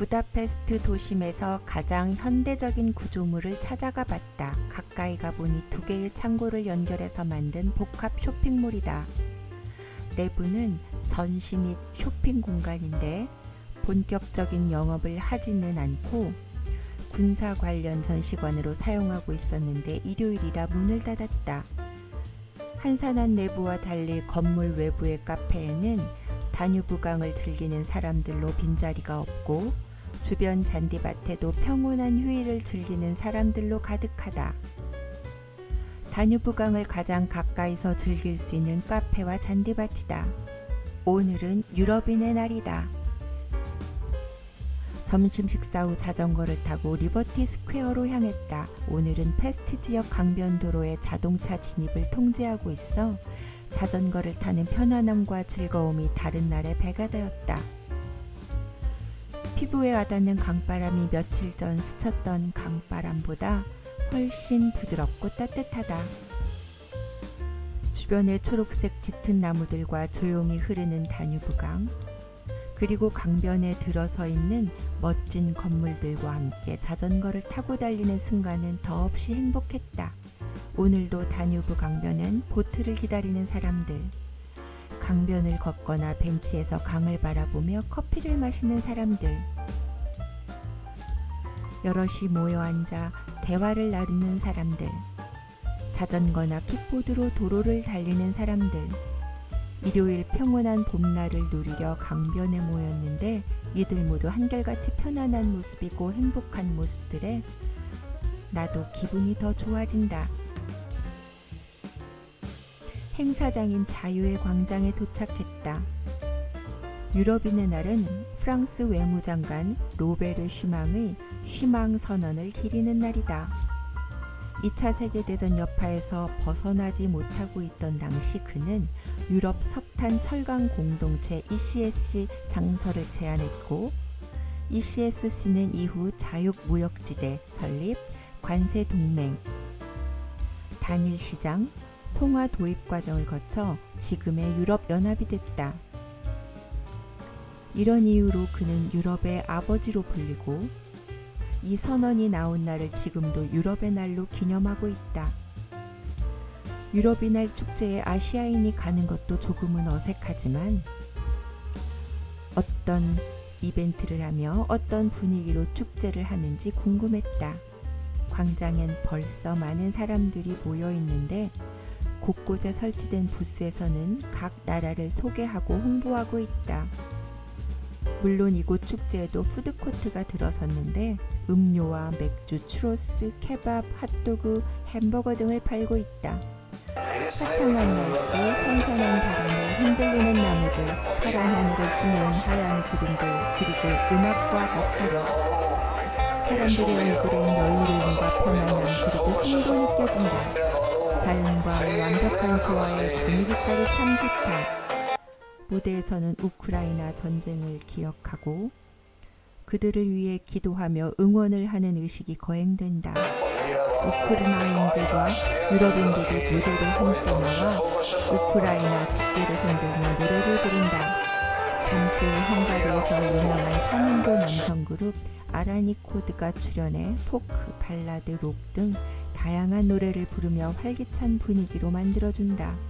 부다페스트 도심에서 가장 현대적인 구조물을 찾아가 봤다. 가까이 가보니 두 개의 창고를 연결해서 만든 복합 쇼핑몰이다. 내부는 전시 및 쇼핑 공간인데 본격적인 영업을 하지는 않고 군사 관련 전시관으로 사용하고 있었는데 일요일이라 문을 닫았다. 한산한 내부와 달리 건물 외부의 카페에는 다뉴브강을 즐기는 사람들로 빈자리가 없고 주변 잔디밭에도 평온한 휴일을 즐기는 사람들로 가득하다. 다뉴브강을 가장 가까이서 즐길 수 있는 카페와 잔디밭이다. 오늘은 유럽인의 날이다. 점심 식사 후 자전거를 타고 리버티 스퀘어로 향했다. 오늘은 패스트 지역 강변도로의 자동차 진입을 통제하고 있어 자전거를 타는 편안함과 즐거움이 다른 날의 배가 되었다. 피부에 와닿는 강바람이 며칠 전 스쳤던 강바람보다 훨씬 부드럽고 따뜻하다. 주변의 초록색 짙은 나무들과 조용히 흐르는 다뉴브강, 그리고 강변에 들어서 있는 멋진 건물들과 함께 자전거를 타고 달리는 순간은 더없이 행복했다. 오늘도 다뉴브 강변엔 보트를 기다리는 사람들, 강변을 걷거나 벤치에서 강을 바라보며 커피를 마시는 사람들, 여럿이 모여 앉아 대화를 나누는 사람들, 자전거나 킥보드로 도로를 달리는 사람들, 일요일 평온한 봄날을 누리려 강변에 모였는데 이들 모두 한결같이 편안한 모습이고 행복한 모습들에 나도 기분이 더 좋아진다. 행사장인 자유의 광장에 도착했다. 유럽인의 날은 프랑스 외무장관 로베르 슈망의 슈망 선언을 기리는 날이다. 2차 세계대전 여파에서 벗어나지 못하고 있던 당시 그는 유럽 석탄 철강 공동체 ECSC 장터를 제안했고 ECSC는 이후 자유무역지대 설립, 관세 동맹, 단일 시장, 통화 도입 과정을 거쳐 지금의 유럽 연합이 됐다. 이런 이유로 그는 유럽의 아버지로 불리고 이 선언이 나온 날을 지금도 유럽의 날로 기념하고 있다. 유럽이 날 축제에 아시아인이 가는 것도 조금은 어색하지만 어떤 이벤트를 하며 어떤 분위기로 축제를 하는지 궁금했다. 광장엔 벌써 많은 사람들이 모여 있는데 곳곳에 설치된 부스에서는 각 나라를 소개하고 홍보하고 있다. 물론 이곳 축제에도 푸드코트가 들어섰는데 음료와 맥주, 추로스, 케밥, 핫도그, 햄버거 등을 팔고 있다. 화창한 날씨, 선선한 바람에 흔들리는 나무들, 파란 하늘을 스며온 하얀 구름들, 그리고 음악과 먹거리. 사람들의 얼굴엔 여유로움과 편안함 그리고 힘도 느껴진다. 자연과 완벽한 조화의 분위기까지 참 좋다. 무대에서는 우크라이나 전쟁을 기억하고 그들을 위해 기도하며 응원을 하는 의식이 거행된다. 우크라이나인들과 유럽인들이 무대로 함께 나와 우크라이나 국기를 흔들며 노래를 부른다. 잠시 후 헝가리에서 유명한 상인조 남성 그룹 아라니코드가 출연해 포크, 발라드, 록 등 다양한 노래를 부르며 활기찬 분위기로 만들어준다.